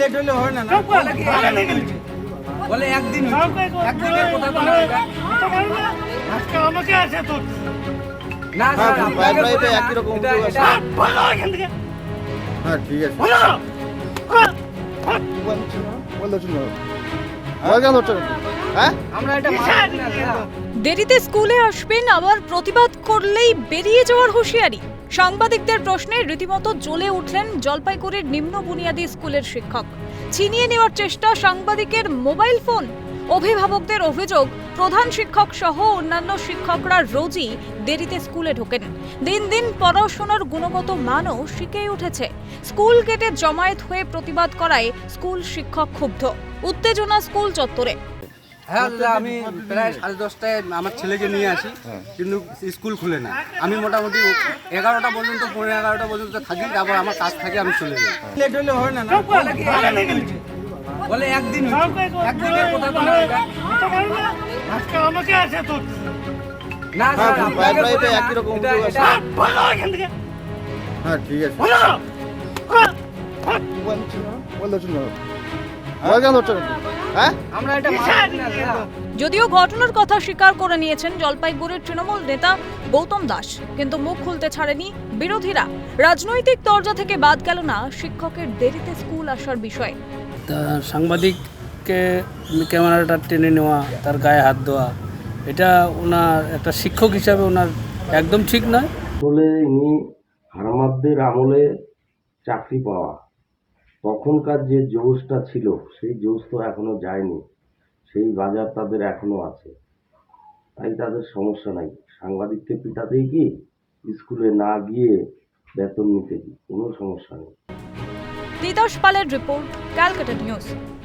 Late হলে হয় না না। বলে একদিন একদিনের কথা। আজকে আমাকে আছে তোর। না স্যার, তো একই রকম। ভালো এখান থেকে। হ্যাঁ ঠিক আছে। বল। দেরিতে স্কুলে আসবেন আবার প্রতিবাদ করলেই বেরিয়ে যাওয়ার হুঁশিয়ারি। সাংবাদিকদের প্রশ্নে রীতিমতো জ্বলে উঠলেন জলপাইগুড়ির নিম্ন বুনিয়াদী স্কুলের শিক্ষক। ছিনিয়ে নেওয়ার চেষ্টা সাংবাদিকের মোবাইল ফোন। অভিভাবকদের অভিযোগ, প্রধান শিক্ষক সহ অন্যান্য শিক্ষকরা রোজই দেরিতে স্কুলে ঢোকেন। দিন দিন পড়াশোনার গুণগত মানও শিখেই উঠেছে। স্কুল গেটে জমায়েত হয়ে প্রতিবাদ করায় স্কুল শিক্ষক ক্ষুব্ধ। উত্তেজনা স্কুল চত্বরে। হ্যাঁ দাদা আমি প্রায় সাড়ে দশটায় আমার ছেলেকে নিয়ে আসি কিন্তু স্কুল খুলে না আমি মোটামুটি এগারোটা পর্যন্ত পনেরো এগারোটা পর্যন্ত থাকি তারপর আমার কাজ থাকে আমি চলে যাই লেট হলে হয় না না বলে একদিন একদিনের কথা না আমাকে আছে তোর না হ্যাঁ, স্যার। একই রকম হ্যাঁ ঠিক আছে বল হ্যাঁ? আমরা এটা। যদিও ঘটনার কথা স্বীকার করে নিয়েছেন জলপাইগুড়ির তৃণমূল নেতা গৌতম দাস কিন্তু মুখ খুলতে ছাড়েনি বিরোধীরা। রাজনৈতিক দরজা থেকে বাদ গেল না শিক্ষকের দেরিতে স্কুল আসার বিষয়। তা সাংবাদিককে ক্যামেরাটা টেনে নেওয়া তার গায়ে হাত দেওয়া এটা ওনার একটা শিক্ষক হিসাবে ওনার একদম ঠিক নয়। বলে ইনি হারমাদদের আমলে চাকরি পাওয়া। তখনকার যে জোশটা ছিল, সেই জোশ তো এখনও যায়নি। সেই বাজার তাদের এখনও আছে। তাই তাদের সমস্যা নাই। সাংবাদিককে পিটাতেই কি? স্কুলে না গিয়ে বেতন নিতে কি? কোনো সমস্যা নেই। নিতোষ পালের রিপোর্ট, ক্যালকাটা নিউজ।